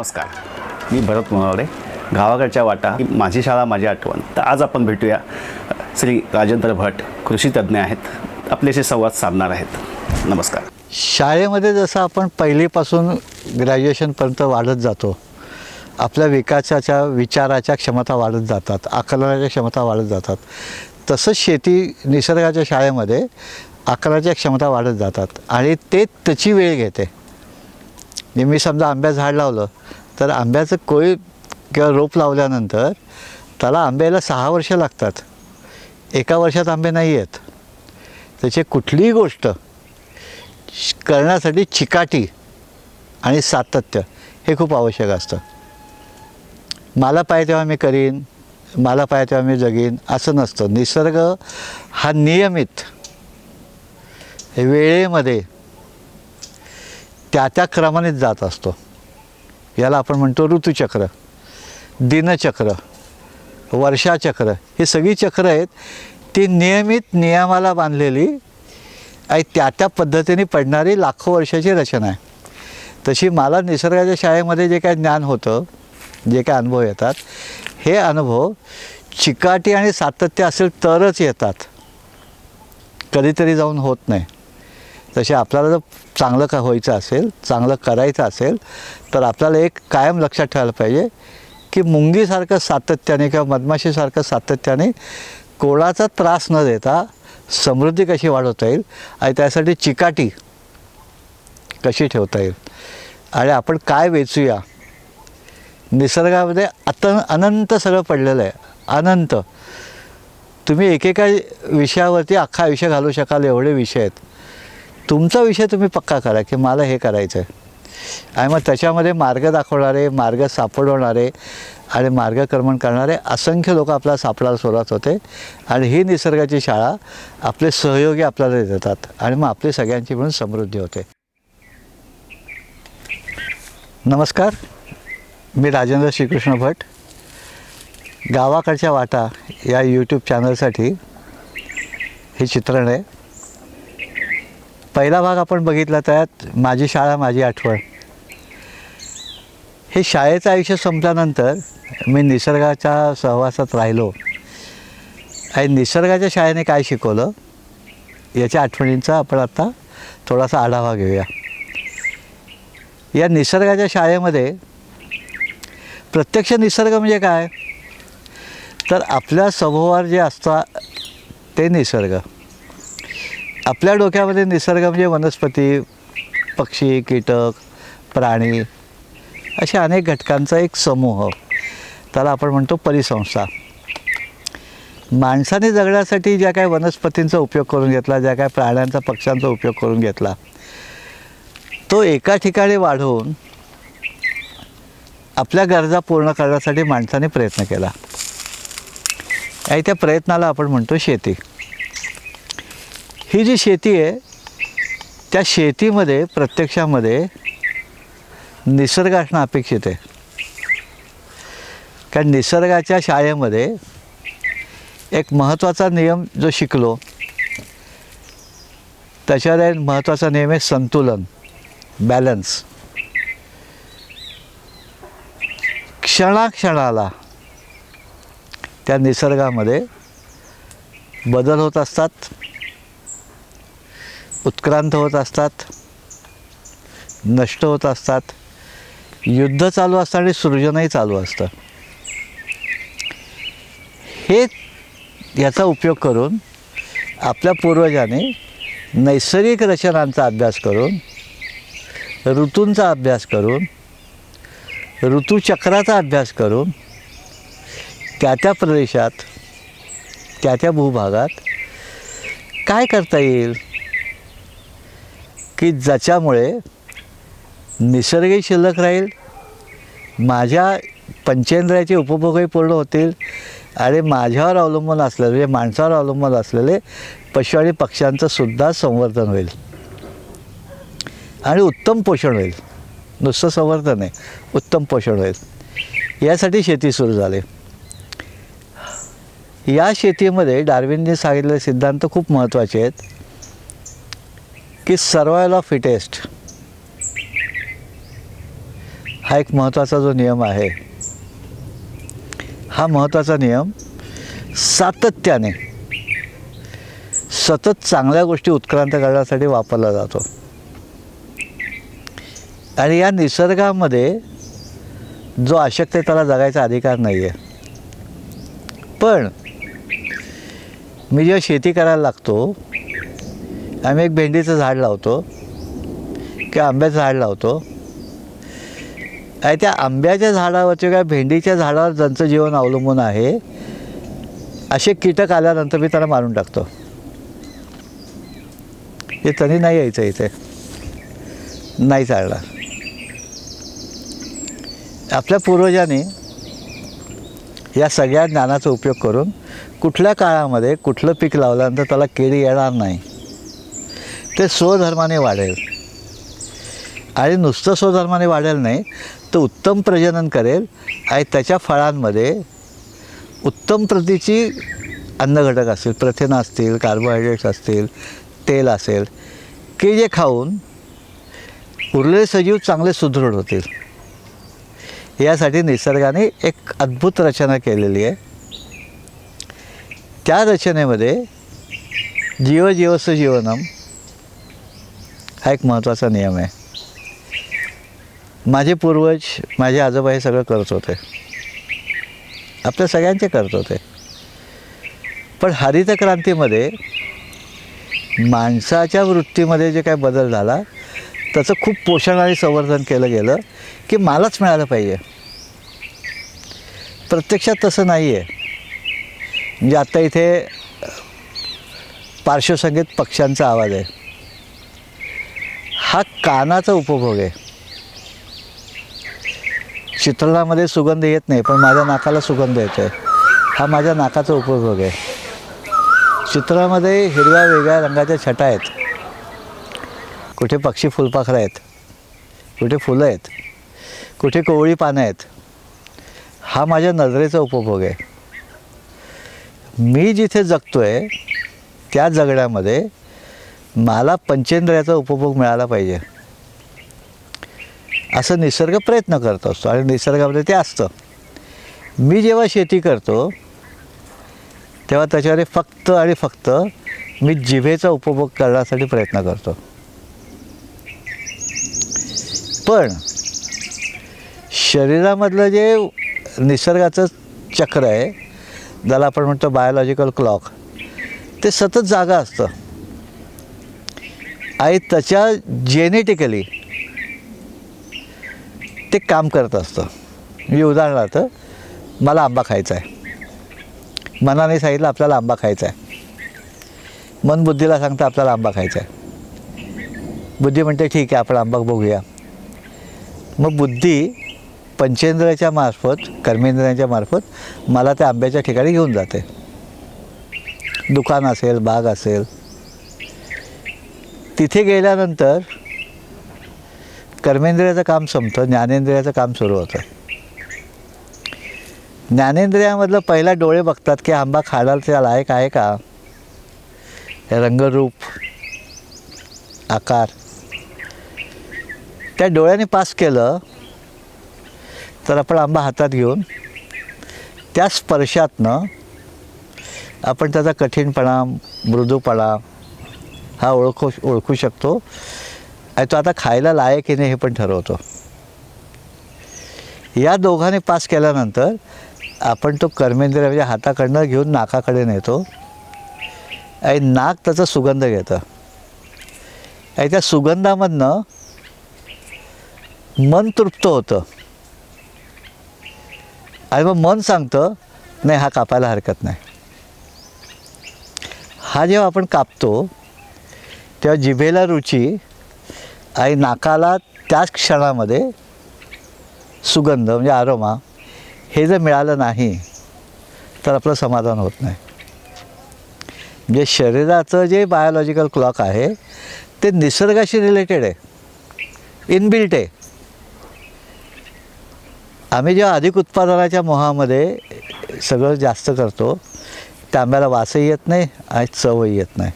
नमस्कार. मी भरत मुनावरे गावाकडच्या वाटा ही माझी शाळा माझी आठवण. तर आज आपण भेटूया श्री राजेंद्र भट कृषी तज्ज्ञ आहेत. आपल्याशी संवाद साधणार आहेत. नमस्कार. शाळेमध्ये जसं आपण पहिलीपासून ग्रॅज्युएशनपर्यंत वाढत जातो आपल्या विकासाच्या विचाराच्या क्षमता वाढत जातात आकलनाच्या क्षमता वाढत जातात. तसंच शेती निसर्गाच्या शाळेमध्ये आकलाच्या क्षमता वाढत जातात. आणि ते त्याची वेळ घेते. म्हणजे मी समजा आंब्या झाड लावलं तर आंब्याचं कोळी किंवा रोप लावल्यानंतर त्याला आंब्याला सहा वर्ष लागतात. एका वर्षात आंबे नाही आहेत त्याची कुठलीही गोष्ट करण्यासाठी चिकाटी आणि सातत्य हे खूप आवश्यक असतं. मला पाहिजे तेव्हा मी करीन मला पाहिजे तेव्हा मी जगीन असं नसतं. निसर्ग हा नियमित वेळेमध्ये त्या त्या क्रमानेच जात असतो. याला आपण म्हणतो ऋतुचक्र दिनचक्र वर्षाचक्र ही सगळी चक्र आहेत. ती नियमित नियमाला बांधलेली आणि त्या त्या पद्धतीने पडणारी लाखो वर्षाची रचना आहे. तशी मला निसर्गाच्या शाळेमध्ये जे काय ज्ञान होतं जे काय अनुभव येतात हे अनुभव चिकाटी आणि सातत्य असेल तरच येतात. कधीतरी जाऊन होत नाही. तसे आपल्याला जर चांगलं का व्हायचं असेल चांगलं करायचं असेल तर आपल्याला एक कायम लक्षात ठेवायला पाहिजे की मुंगीसारखं सातत्याने किंवा मधमाशीसारखं सातत्याने कोणाचा त्रास न देता समृद्धी कशी वाढवता येईल आणि त्यासाठी चिकाटी कशी ठेवता येईल. आणि आपण काय वेचूया? निसर्गामध्ये अत अनंत सगळं पडलेलं आहे. अनंत. तुम्ही एकेका विषयावरती अख्खा आयुष्य घालू शकाल एवढे विषय आहेत. तुमचा विषय तुम्ही पक्का करा की मला हे करायचं आहे आणि मग त्याच्यामध्ये मार्ग दाखवणारे मार्ग सापडवणारे आणि मार्गक्रमण करणारे असंख्य लोक आपला सापडायला सुरुवात होते. आणि ही निसर्गाची शाळा आपले सहयोगी आपल्याला देतात आणि मग आपली सगळ्यांची म्हणून समृद्धी होते. नमस्कार. मी राजेंद्र श्रीकृष्ण भट. गावाकडच्या वाटा या यूट्यूब चॅनलसाठी हे चित्रण आहे. पहिला भाग आपण बघितला त्यात माझी शाळा माझी आठवण. हे शाळेचं आयुष्य संपल्यानंतर मी निसर्गाच्या सहवासात राहिलो. आणि निसर्गाच्या शाळेने काय शिकवलं? याच्या आठवणींचा आपण आता थोडासा आढावा घेऊया. या निसर्गाच्या शाळेमध्ये प्रत्यक्ष निसर्ग म्हणजे काय? तर आपल्या सभोवार जे असतात ते निसर्ग. आपल्या डोक्यामध्ये निसर्ग म्हणजे वनस्पती पक्षी कीटक प्राणी अशा अनेक घटकांचा एक समूह. त्याला आपण म्हणतो परिसंस्था. माणसाने जगण्यासाठी ज्या काही वनस्पतींचा उपयोग करून घेतला ज्या काही प्राण्यांचा पक्ष्यांचा उपयोग करून घेतला तो एका ठिकाणी वाढवून आपल्या गरजा पूर्ण करण्यासाठी माणसाने प्रयत्न केला. आणि त्या प्रयत्नाला आपण म्हणतो शेती. ही जी शेती आहे त्या शेतीमध्ये प्रत्यक्षामध्ये निसर्ग असणं अपेक्षित आहे. कारण निसर्गाच्या शाळेमध्ये एक महत्त्वाचा नियम जो शिकलो त्याच्यावर एक महत्त्वाचा नियम आहे संतुलन बॅलन्स. क्षणाक्षणाला त्या निसर्गामध्ये बदल होत असतात उत्क्रांत होत असतात नष्ट होत असतात युद्ध चालू असतं आणि सृजनही चालू असतं. हे याचा उपयोग करून आपल्या पूर्वजाने नैसर्गिक रचनांचा अभ्यास करून ऋतूंचा अभ्यास करून ऋतूचक्राचा अभ्यास करून त्या त्या प्रदेशात त्या त्या भूभागात काय करता येईल? की ज्याच्यामुळे निसर्गही शिल्लक राहील माझ्या पंचेंद्रियाचे उपभोगही पूर्ण होतील आणि माझ्यावर अवलंबून असलेले म्हणजे माणसावर अवलंबून असलेले पशु आणि पक्ष्यांचं सुद्धा संवर्धन होईल. आणि उत्तम पोषण होईल. नुसतं संवर्धन आहे उत्तम पोषण होईल. यासाठी शेती सुरू झाली. या शेतीमध्ये डार्विनने सांगितलेले सिद्धांत खूप महत्त्वाचे आहेत. की सर्वायवल ऑफ फिटेस्ट. हा एक महत्त्वाचा जो नियम आहे. हा महत्त्वाचा नियम सातत्याने सतत चांगल्या गोष्टी उत्क्रांत करण्यासाठी वापरला जातो. आणि या निसर्गामध्ये जो अशक्त आहे त्याला जगायचा अधिकार नाही आहे पण मी जेव्हा शेती करायला लागतो आम्ही एक भेंडीचं झाड लावतो. किंवा आंब्याचं झाड लावतो. आणि त्या आंब्याच्या झाडावरचे किंवा भेंडीच्या झाडावर ज्यांचं जीवन अवलंबून आहे असे कीटक आल्यानंतर मी त्याला मारून टाकतो. हे तरी नाही यायचं इथे. नाही चालणार. आपल्या पूर्वजांनी या सगळ्या ज्ञानाचा उपयोग करून कुठल्या काळामध्ये कुठलं पीक लावल्यानंतर त्याला केळी येणार नाही. ते स्वधर्माने वाढेल. आणि नुसतं स्वधर्माने वाढेल नाही तर उत्तम प्रजनन करेल आणि त्याच्या फळांमध्ये उत्तम प्रतीची अन्नघटक असतील प्रथिनं असतील कार्बोहायड्रेट्स असतील तेल असेल की जे खाऊन उरलेले सजीव चांगले सुदृढ होतील. यासाठी निसर्गाने एक अद्भुत रचना केलेली आहे. त्या रचनेमध्ये जीव जीवस जीवनम हा एक महत्त्वाचा नियम आहे. माझे पूर्वज माझे आजोबा हे सगळं करत होते. आपल्या सगळ्यांचे करत होते. पण हरित क्रांतीमध्ये माणसाच्या वृत्तीमध्ये जे काय बदल झाला त्याचं खूप पोषण आणि संवर्धन केलं गेलं की मलाच मिळालं पाहिजे. प्रत्यक्षात तसं नाही आहे म्हणजे आत्ता इथे पार्श्वसंगीत पक्ष्यांचा आवाज आहे. हा कानाचा उपभोग आहे. चित्रणामध्ये सुगंध येत नाही पण माझ्या नाकाला सुगंध येतो आहे हा माझ्या नाकाचा उपभोग आहे. चित्रामध्ये हिरव्या वेगळ्या रंगाच्या छटा आहेत. कुठे पक्षी फुलपाखरं आहेत. कुठे फुलं आहेत. कुठे कोवळी पानं आहेत. हा माझ्या नजरेचा उपभोग आहे. मी जिथे जगतो आहे त्या जगण्यामध्ये मला पंचेंद्रियाचा उपभोग मिळाला पाहिजे. असं निसर्ग प्रयत्न करत असतो आणि निसर्गामध्ये ते असतं. मी जेव्हा शेती करतो तेव्हा त्याच्यावर फक्त आणि फक्त मी जिभेचा उपभोग करण्यासाठी प्रयत्न करतो. पण शरीरामधलं जे निसर्गाचं चक्र आहे ज्याला आपण म्हणतो बायोलॉजिकल क्लॉक ते सतत जागा असतं. आणि त्याच्या जेनेटिकली ते काम करत असतं. मी उदाहरणार्थ मला आंबा खायचा आहे. मनाने सांगितलं आपल्याला आंबा खायचा आहे. मन बुद्धीला सांगतं आपल्याला आंबा खायचा आहे. बुद्धी म्हणते ठीक आहे आपण आंबा बघूया. मग बुद्धी पंचेंद्रियाच्या मार्फत कर्मेंद्रियांच्या मार्फत मला त्या आंब्याच्या ठिकाणी घेऊन जाते. दुकान असेल बाग असेल तिथे गेल्यानंतर कर्मेंद्रियाचं काम संपतं ज्ञानेंद्रियाचं काम सुरू होतं. ज्ञानेंद्रियामधलं पहिला डोळे बघतात की आंबा खायला त्या लायक आहे का? रंगरूप आकार. त्या डोळ्याने पास केलं तर आपण आंबा हातात घेऊन त्या स्पर्शातनं आपण त्याचा कठीणपणा मृदूपणा हा ओळखू ओळखू शकतो. आणि तो आता खायला लायक आहे नाही हे पण ठरवतो. या दोघांनी पास केल्यानंतर आपण तो कर्मेंद्रिय म्हणजे हाताकडनं घेऊन नाकाकडे नेतो. आणि नाक त्याचा सुगंध घेतं. आणि त्या सुगंधामधनं मन तृप्त होतं. आणि मग मन सांगतं नाही हा कापायला हरकत नाही. हा जेव्हा आपण कापतो तेव्हा जिभेला रुची आणि नाकाला त्याच क्षणामध्ये सुगंध म्हणजे आरोमा हे जर मिळालं नाही तर आपलं समाधान होत नाही. म्हणजे शरीराचं जे बायोलॉजिकल क्लॉक आहे ते निसर्गाशी रिलेटेड आहे. इनबिल्ट आहे. आम्ही जेव्हा अधिक उत्पादनाच्या मोहामध्ये सगळं जास्त करतो त्या आंब्याला वासही येत नाही आणि चवही येत नाही.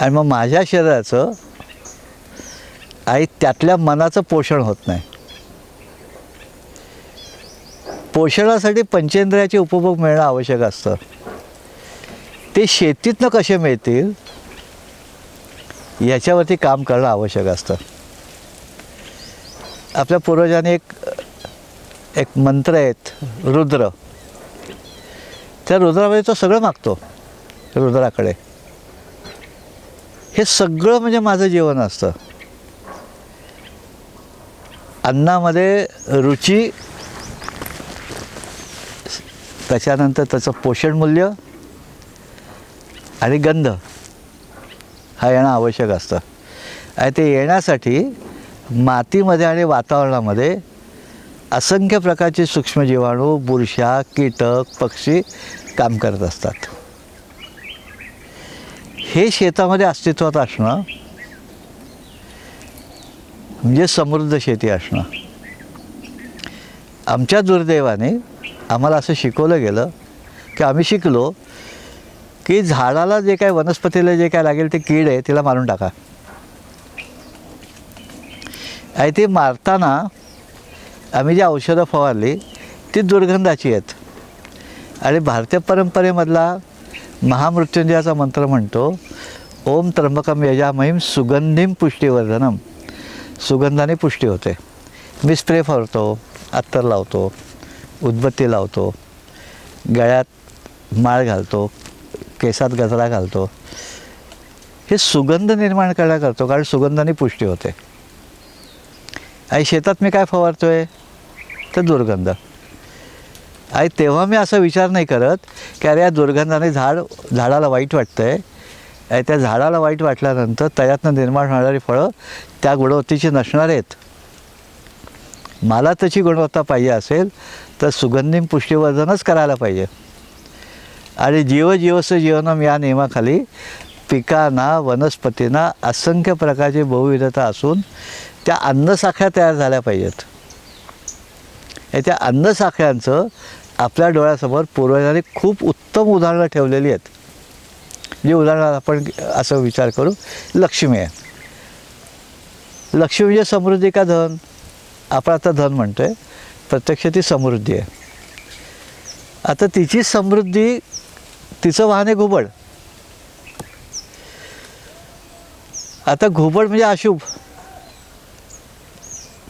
आणि मग माझ्या शरीराचं आणि त्यातल्या मनाचं पोषण होत नाही. पोषणासाठी पंचेंद्रियाचे उपभोग मिळणं आवश्यक असतं. ते शेतीतनं कसे मिळतील याच्यावरती काम करणं आवश्यक असतं. आपल्या पूर्वजांनी एक एक मंत्र आहेत रुद्र. त्या रुद्रामध्ये तो सगळं मागतो रुद्राकडे. हे सगळं म्हणजे माझं जीवन असतं. अन्नामध्ये रुची त्याच्यानंतर त्याचं पोषण मूल्य आणि गंध. हा येणं आवश्यक असतं. आणि ते येण्यासाठी मातीमध्ये आणि वातावरणामध्ये असंख्य प्रकारचे सूक्ष्मजीवाणू बुरशा कीटक पक्षी काम करत असतात. हे शेतामध्ये अस्तित्वात असणं म्हणजे समृद्ध शेती असणं. आमच्या दुर्दैवाने आम्हाला असं शिकवलं गेलं की आम्ही शिकलो की झाडाला जे काय वनस्पतीला जे काय लागेल ते कीड आहे तिला मारून टाका. आणि ते मारताना आम्ही जी औषधं फवारली ती दुर्गंधाची आहेत. आणि भारतीय परंपरेमधला महामृत्युंजयाचा मंत्र म्हणतो ओम त्र्यंबकम यजामहीम सुगंधीम पुष्टीवर्धनम सुगंधाने पुष्टी होते. मी स्प्रे फवारतो अत्तर लावतो उदबत्ती लावतो गळ्यात माळ घालतो केसात गजरा घालतो. हे सुगंध निर्माण करण्या करतो कारण सुगंधाने पुष्टी होते. आणि शेतात मी काय फवारतो आहे तर दुर्गंध. आणि तेव्हा मी असा विचार नाही करत की अरे या दुर्गंधाने झाड झाडाला वाईट वाटतं आणि त्या झाडाला वाईट वाटल्यानंतर त्याच्यातनं निर्माण होणारी फळं त्या गुणवत्तेची नसणार आहेत. मला त्याची गुणवत्ता पाहिजे असेल तर सुगंधी पुष्टीवर्धनच करायला पाहिजे. आणि जीव जीवस्य जीवनम या नियमाखाली पिकांना वनस्पतींना असंख्य प्रकारची बहुविधता असून त्या अन्नसाख्या तयार झाल्या पाहिजेत. आणि त्या अन्नसाखळ्यांचं आपल्या डोळ्यासमोर पूर्वजांनी खूप उत्तम उदाहरणं ठेवलेली आहेत. जी उदाहरण आपण असं विचार करू लक्ष्मी आहे. लक्ष्मी म्हणजे समृद्धी का धन? आपण आता धन म्हणतो आहे प्रत्यक्ष ती समृद्धी आहे. आता तिची समृद्धी तिचं वाहन आहे घुबड. आता घुबड म्हणजे अशुभ.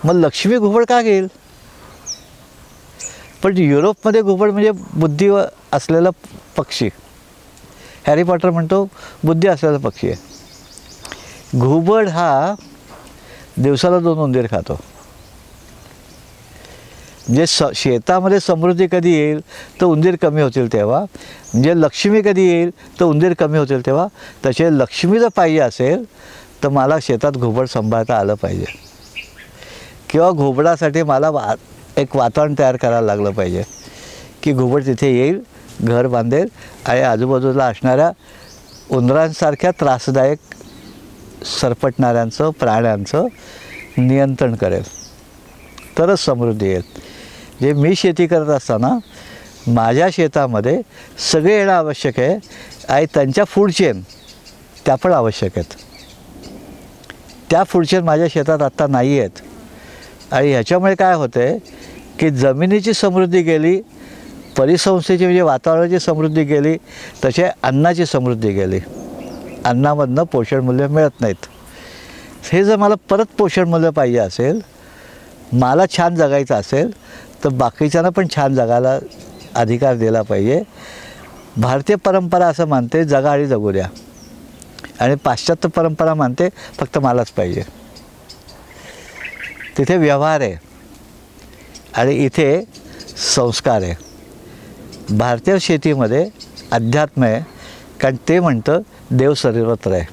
मग लक्ष्मी घुबड का घेईल? पण युरोपमध्ये घुबड म्हणजे बुद्धी असलेला पक्षी. हॅरी पॉटर म्हणतो बुद्धी असलेला पक्षी आहे. घुबड हा दिवसाला दोन उंदीर खातो. म्हणजे स शेतामध्ये समृद्धी कधी येईल तर उंदीर कमी होतील तेव्हा. म्हणजे लक्ष्मी कधी येईल तर उंदीर कमी होतील तेव्हा. तसे लक्ष्मी जर पाहिजे असेल तर मला शेतात घुबड सांभाळता आलं पाहिजे. किंवा घुबडासाठी मला एक वातावरण तयार करायला लागलं पाहिजे की घुबड तिथे येईल घर बांधेल आणि आजूबाजूला असणाऱ्या उंदरांसारख्या त्रासदायक सरपटणाऱ्यांचं प्राण्यांचं नियंत्रण करेल. तरच समृद्धी येईल. जे मी शेती करत असताना माझ्या शेतामध्ये सगळे येणं आवश्यक आहे आणि त्यांच्या फूड चेन त्या पण आवश्यक आहेत. त्या फूड चेन माझ्या शेतात आत्ता नाही आहेत. आणि ह्याच्यामुळे काय होतं आहे की जमिनीची समृद्धी गेली परिसंस्थेची म्हणजे वातावरणाची समृद्धी गेली तसे अन्नाची समृद्धी गेली अन्नामधनं पोषणमूल्य मिळत नाहीत. हे जर मला परत पोषणमूल्य पाहिजे असेल मला छान जगायचं असेल तर बाकीच्यांना पण छान जगायला अधिकार दिला पाहिजे. भारतीय परंपरा असं मानते जगा आणि जगू द्या. आणि पाश्चात्य परंपरा मानते फक्त मलाच पाहिजे. तिथे व्यवहार आहे. आणि इथे संस्कार आहे. भारतीय शेतीमध्ये अध्यात्म आहे कारण ते म्हणतं देव सर्वत्र आहे.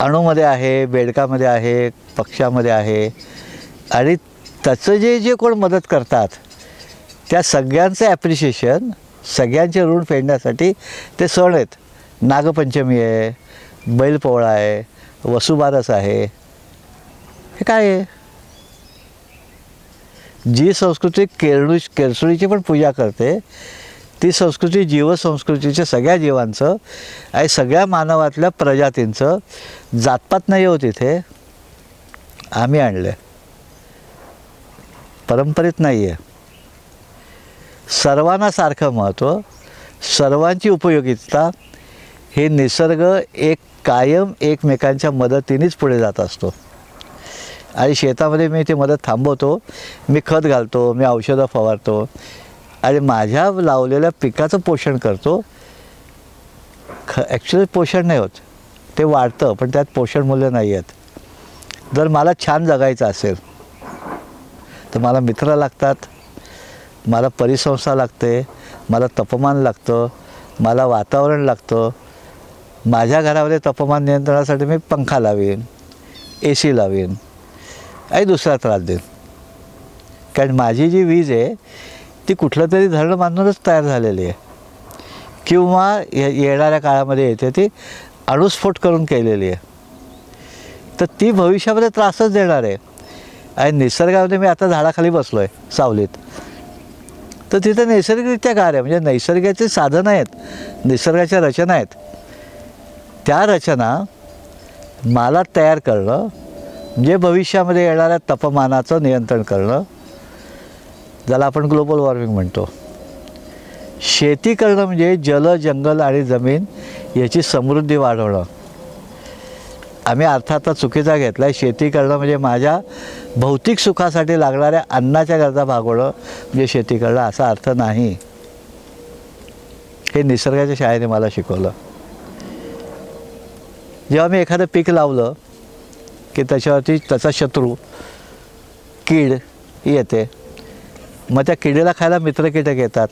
अणूमध्ये आहे बेडकामध्ये आहे पक्षामध्ये आहे आणि त्याचं जे जे कोण मदत करतात त्या सगळ्यांचं ॲप्रिशिएशन सगळ्यांचे ऋण फेडण्यासाठी ते सण आहेत. नागपंचमी आहे बैलपोळा आहे वसुबारस आहे. हे काय आहे? जी संस्कृती केरळू केरसुळीची पण पूजा करते ती संस्कृती जीवसंस्कृतीच्या सगळ्या जीवांचं आणि सगळ्या मानवातल्या प्रजातींचं जातपात नाही हो तिथे आम्ही आणलं परंपरेत नाही आहे सर्वांना सारखं महत्त्व सर्वांची उपयोगिता हे निसर्ग एक कायम एकमेकांच्या मदतीनेच पुढे जात असतो. आणि शेतामध्ये मी ते मदत थांबवतो मी खत घालतो मी औषधं फवारतो. आणि माझ्या लावलेल्या पिकाचं पोषण करतो. ख ॲक्च्युली पोषण नाही होत. ते वाढतं पण त्यात पोषण मूल्य नाही आहेत. जर मला छान जगायचं असेल तर मला मित्र लागतात मला परिसंस्था लागते मला तापमान लागतं मला वातावरण लागतं. माझ्या घरामध्ये तापमान नियंत्रणासाठी मी पंखा लावीन ए सी लावीन. आणि दुसरा त्रास देईन कारण माझी जी वीज आहे ती कुठलं तरी धरणं बांधूनच तयार झालेली आहे. किंवा ये येणाऱ्या काळामध्ये येते ती अणुस्फोट करून केलेली आहे. तर ती भविष्यामध्ये त्रासच देणार आहे. आणि निसर्गामध्ये मी आता झाडाखाली बसलो आहे सावलीत. तर तिथं नैसर्गिकरित्या गार आहे. म्हणजे नैसर्गाचे साधनं आहेत निसर्गाच्या रचना आहेत. त्या रचना मला तयार करणं जे भविष्यामध्ये येणाऱ्या तापमानाचं नियंत्रण करणं ज्याला आपण ग्लोबल वॉर्मिंग म्हणतो. शेती करणं म्हणजे जल जंगल आणि जमीन याची समृद्धी वाढवणं. आम्ही अर्थात चुकीचा घेतला आहे शेती करणं म्हणजे माझ्या भौतिक सुखासाठी लागणाऱ्या अन्नाच्या गरजा भागवणं म्हणजे शेती करणं असा अर्थ नाही. हे निसर्गाच्या शाळेने मला शिकवलं. जेव्हा मी एखादं पीक लावलं की त्याच्यावरती त्याचा शत्रू कीड येते. मग त्या किडीला खायला मित्र कीटक येतात.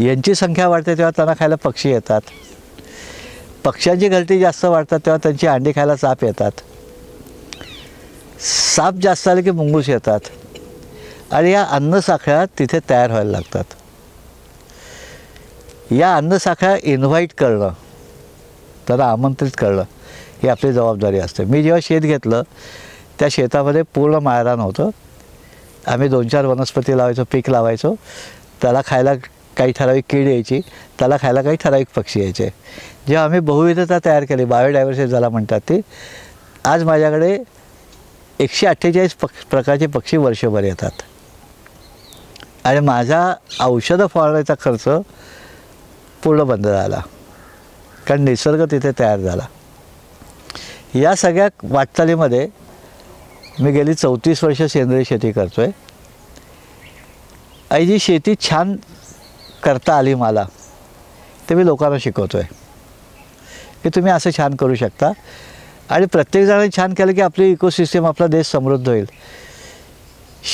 यांची संख्या वाढते तेव्हा त्यांना खायला पक्षी येतात. पक्ष्यांची गलती जास्त वाढतात तेव्हा त्यांची अंडी खायला साप येतात. साप जास्त आले की मुंगूस येतात. आणि या अन्नसाखळ्या तिथे तयार व्हायला लागतात. या अन्नसाखळ्या इन्व्हाइट करणं त्यांना आमंत्रित करणं ही आपली जबाबदारी असते. मी जेव्हा शेत घेतलं त्या शेतामध्ये पूर्ण मायरान होतं आम्ही दोन चार वनस्पती लावायचो पीक लावायचो. त्याला खायला काही ठराविक कीड यायची त्याला खायला काही ठराविक पक्षी यायचे. जेव्हा आम्ही बहुविधता तयार केली बायोडायव्हर्सिटी ज्याला म्हणतात ती आज माझ्याकडे एकशे अठ्ठेचाळीस पक्ष प्रकारचे पक्षी वर्षभर येतात. आणि माझा औषधं फवारण्याचा खर्च पूर्ण बंद झाला. कारण निसर्ग तिथे तयार झाला. या सगळ्या वाटचालीमध्ये मी गेली चौतीस वर्ष सेंद्रिय शेती करतो आहे आई जी शेती छान करता आली मला ते मी लोकांना शिकवतो आहे की तुम्ही असं छान करू शकता. आणि प्रत्येकजणाने छान केलं की आपली इकोसिस्टम आपला देश समृद्ध होईल.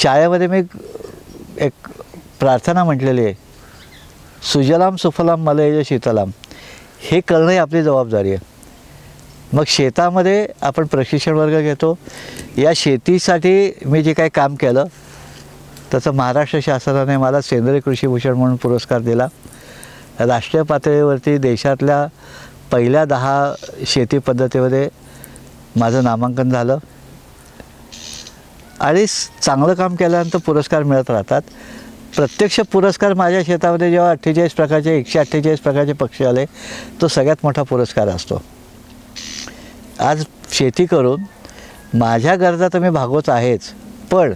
शाळेमध्ये मी एक प्रार्थना म्हटलेली आहे. सुजलाम सुफलाम मलयज शीतलाम. हे करणं ही आपली जबाबदारी आहे. मग शेतामध्ये आपण प्रशिक्षण वर्ग घेतो. या शेतीसाठी मी जे काही काम केलं तसं महाराष्ट्र शासनाने मला सेंद्रिय कृषीभूषण म्हणून पुरस्कार दिला. राष्ट्रीय पातळीवरती देशातल्या पहिल्या दहा शेती पद्धतीमध्ये माझं नामांकन झालं. आणि चांगलं काम केल्यानंतर पुरस्कार मिळत राहतात. प्रत्यक्ष पुरस्कार माझ्या शेतामध्ये जेव्हा अठ्ठेचाळीस प्रकारचे एकशे अठ्ठेचाळीस प्रकारचे पक्षी आले तो सगळ्यात मोठा पुरस्कार असतो. आज शेती करून माझ्या गरजा तर मी भागवत आहेच पण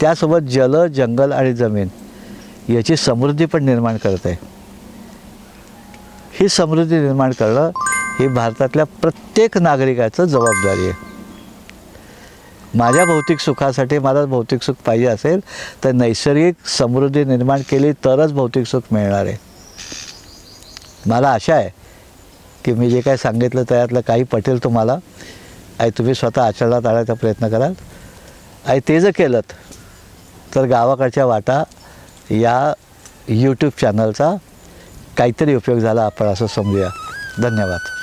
त्यासोबत जल जंगल आणि जमीन याची समृद्धी पण निर्माण करत आहे. ही समृद्धी निर्माण करणं ही भारतातल्या प्रत्येक नागरिकाचं जबाबदारी आहे. माझ्या भौतिक सुखासाठी मला भौतिक सुख पाहिजे असेल तर नैसर्गिक समृद्धी निर्माण केली तरच भौतिक सुख मिळणार आहे. मला आशा आहे की मी जे काय सांगितलं त्यातलं काही पटेल तुम्हाला. आई तुम्ही स्वतः आचरणात आणायचा प्रयत्न कराल. आई ते जर केलं तर गावाकडच्या वाटा या यूट्यूब चॅनलचा काहीतरी उपयोग झाला आपण असं समजूया. धन्यवाद.